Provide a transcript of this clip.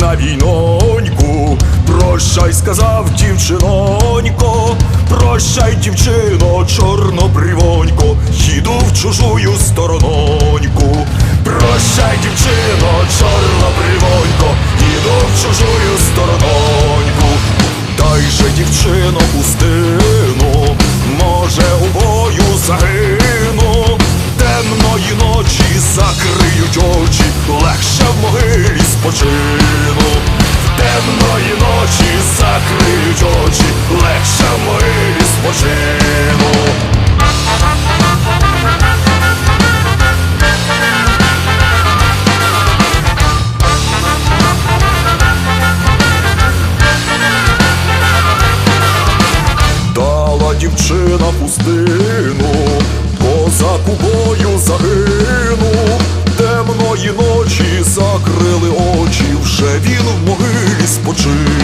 на війноньку. Прощай, сказав дівчинонько, прощай, дівчино, чорнобривонько, їду в чужую сторононьку. Прощай, дівчино, чорнобривонько, їду в чужую спочину. Темної ночі закриють очі, легше в спочину. Дала дівчина пустину, він в могилі спочив.